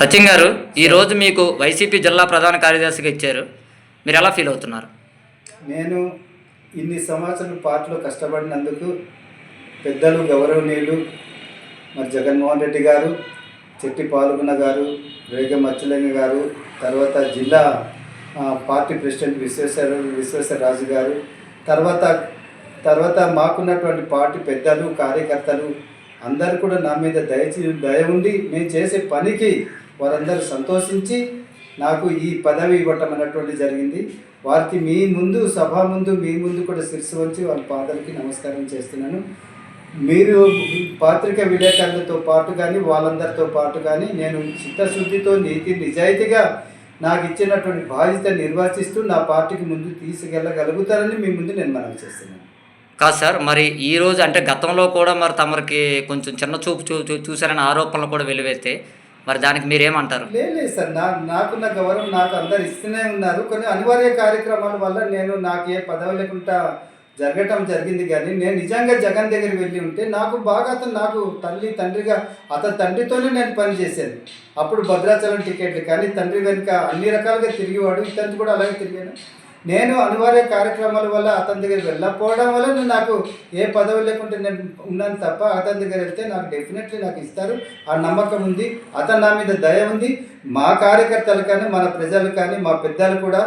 సచిన్ గారు ఈరోజు మీకు వైసీపీ జిల్లా ప్రధాన కార్యదర్శిగా ఇచ్చారు. మీరు ఎలా ఫీల్ అవుతున్నారు? నేను ఇన్ని సంవత్సరాలు పార్టీలో కష్టపడినందుకు పెద్దలు గౌరవనీయులు మరి జగన్మోహన్ రెడ్డి గారు చెట్టి పాల్గొన్న గారు రేగ మచ్చలింగ గారు తర్వాత జిల్లా పార్టీ ప్రెసిడెంట్ విశ్వేశ్వర విశ్వేశ్వరరాజు గారు తర్వాత తర్వాత మాకున్నటువంటి పార్టీ పెద్దలు కార్యకర్తలు అందరూ కూడా నా మీద దయచి దయ ఉండి నేను చేసే పనికి వారందరూ సంతోషించి నాకు ఈ పదవి ఇవ్వటం అన్నటువంటి జరిగింది. వారికి మీ ముందు సభ ముందు మీ ముందు కూడా శిరస్సు వచ్చి వాళ్ళ పాదలకి నమస్కారం చేస్తున్నాను. మీరు పాత్రిక విలేకరులతో పాటు కానీ వాళ్ళందరితో పాటు కానీ నేను చిత్తశుద్ధితో నీతి నిజాయితీగా నాకు ఇచ్చినటువంటి బాధ్యత నిర్వర్తిస్తూ నా పార్టీకి ముందు తీసుకెళ్ళగలుగుతారని మీ ముందు నేను మనం చేస్తున్నాను. కాదు సార్ మరి ఈ రోజు అంటే గతంలో కూడా మరి తమరికి కొంచెం చిన్న చూపు చూ చూ- ఆరోపణలు కూడా వెలువెత్తాయి మరి దానికి మీరేమంటారు? లేదు లేదు సార్. నా నాకున్న గౌరవం నాకు అందరు ఇస్తూనే ఉన్నారు. కొన్ని అనివార్య కార్యక్రమాల వల్ల నేను నాకు ఏ పదవి లేకుండా జరగటం జరిగింది కానీ నేను నిజంగా జగన్ దగ్గర వెళ్ళి ఉంటే నాకు బాగా అతను నాకు తల్లి తండ్రిగా అతని తండ్రితోనే నేను పనిచేశాను అప్పుడు భద్రాచలం టికెట్లు కానీ తండ్రి వెనుక అన్ని రకాలుగా తిరిగేవాడు. ఇతను కూడా అలాగే తిరిగాను. నేను అనివార్య కార్యక్రమాల వల్ల అతని దగ్గర వెళ్ళకపోవడం వల్ల నేను నాకు ఏ పదవి లేకుంటే నేను ఉన్నాను తప్ప అతని దగ్గర వెళ్తే నాకు డెఫినెట్లీ నాకు ఇస్తారు. ఆ నమ్మకం ఉంది. అతను నా మీద దయ ఉంది. మా కార్యకర్తలు కానీ మన ప్రజలు కానీ మా పెద్దలు కూడా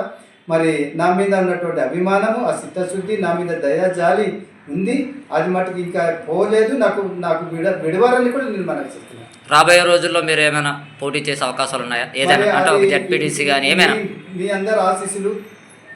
మరి నా మీద ఉన్నటువంటి అభిమానము ఆ చిత్తశుద్ధి నా మీద దయ జాలి ఉంది. అది మటుకు ఇంకా పోలేదు. నాకు నాకు విడ విడవాలని కూడా నేను మనకు చెప్తున్నాను రాబోయే రోజుల్లో మీరు ఏమైనా పోటీ చేసే అవకాశాలు ఉన్నాయా? ఏదైనా అంటే జడ్పీటీసీ కానీ ఏమైనా? మీ అందరు ఆశీస్సులు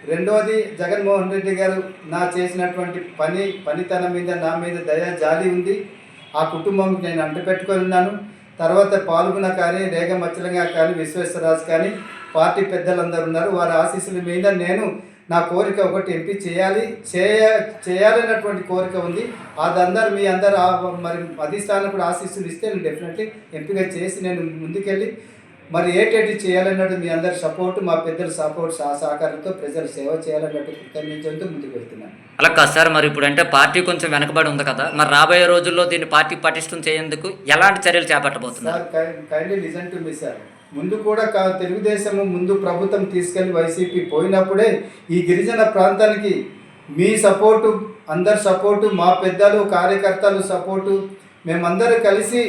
రెండవది జగన్మోహన్ రెడ్డి గారు నా చేసినటువంటి పని పనితనం మీద నా మీద దయా జాలి ఉంది. ఆ కుటుంబంకి నేను అంటపెట్టుకొని ఉన్నాను. తర్వాత పాల్గొన కానీ రేగ మచ్చలంగా కానీ విశ్వేశ్వరరాజు కానీ పార్టీ పెద్దలందరూ ఉన్నారు. వారి ఆశీస్సుల మీద నేను నా కోరిక ఒకటి ఎంపీ చేయాలి. చేయ చేయాలన్నటువంటి కోరిక ఉంది. అదందరూ మీ అందరు ఆ- మరి అధిష్టానం కూడా ఆశీస్సులు ఇస్తే నేను డెఫినెట్లీ ఎంపీగా చేసి నేను ముందుకెళ్ళి మరి ఏటేటి చేయాలన్నట్టు మీ అందరి సపోర్ట్ మా పెద్దల సపోర్ట్ సహ సహకారంతో ప్రజలు సేవ చేయాలన్నట్టు కృతజ్ఞతతో ముందుకు వెళ్తున్నాను అలా కాదు సార్ మరి ఇప్పుడు అంటే పార్టీ కొంచెం వెనకబడి ఉంది కదా మరి రాబోయే రోజుల్లో దీన్ని పార్టీ పటిష్టం చేయేందుకు ఎలాంటి చర్యలు చేపట్టబోతున్నారు? Sir kindly listen to me sir ముందు కూడా తెలుగుదేశము ముందు ప్రభుత్వం తీసుకెళ్ళి వైసీపీ పోయినప్పుడే ఈ గిరిజన ప్రాంతానికి మీ సపోర్టు అందరి సపోర్టు మా పెద్దలు కార్యకర్తలు సపోర్టు మేమందరూ కలిసి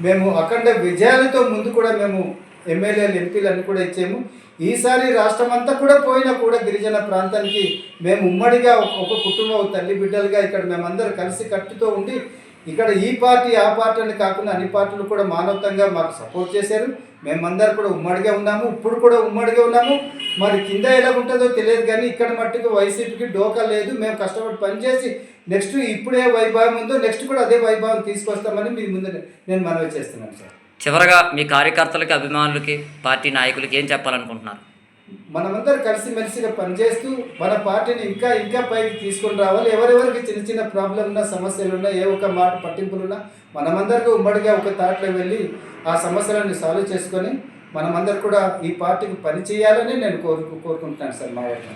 మేము అఖండ విజయాలతో ముందు కూడా మేము ఎమ్మెల్యేలు ఎంపీలు కూడా ఇచ్చాము. ఈసారి రాష్ట్రం అంతా కూడా పోయినా కూడా గిరిజన ప్రాంతానికి మేము ఉమ్మడిగా ఒక- కుటుంబం తల్లి బిడ్డలుగా ఇక్కడ మేమందరం కలిసి కట్టుతో ఉండి ఇక్కడ ఈ పార్టీ ఆ పార్టీ అని కాకుండా అన్ని పార్టీలు కూడా మానవతంగా మాకు సపోర్ట్ చేశారు. మేమందరం కూడా ఉమ్మడిగా ఉన్నాము. ఇప్పుడు కూడా ఉమ్మడిగా ఉన్నాము. మరి కింద ఎలా ఉంటుందో తెలియదు కానీ ఇక్కడ మట్టుకు వైసీపీకి డోకా లేదు. మేము కష్టపడి పనిచేసి నెక్స్ట్ ఇప్పుడే వైభవం ఉందో నెక్స్ట్ కూడా అదే వైభవం తీసుకొస్తామని మీ ముందు నేను మనవి చేస్తున్నాను సార్. చివరగా మీ కార్యకర్తలకి అభిమానులకి పార్టీ నాయకులకి ఏం చెప్పాలనుకుంటున్నారు? మనమందరూ కలిసిమెలిసిగా పనిచేస్తూ మన పార్టీని ఇంకా ఇంకా పైకి తీసుకొని రావాలి. ఎవరెవరికి చిన్న చిన్న ప్రాబ్లం ఉన్నా సమస్యలు ఉన్నా ఏ ఒక్క మాట పట్టింపులున్నా మనమందరికీ ఉమ్మడిగా ఒక తాట్లో వెళ్ళి ఆ సమస్యలను సాల్వ్ చేసుకొని మనమందరూ కూడా ఈ పార్టీకి పని చేయాలని నేను కోరుకు కోరుకుంటున్నాను సార్ మా వైపు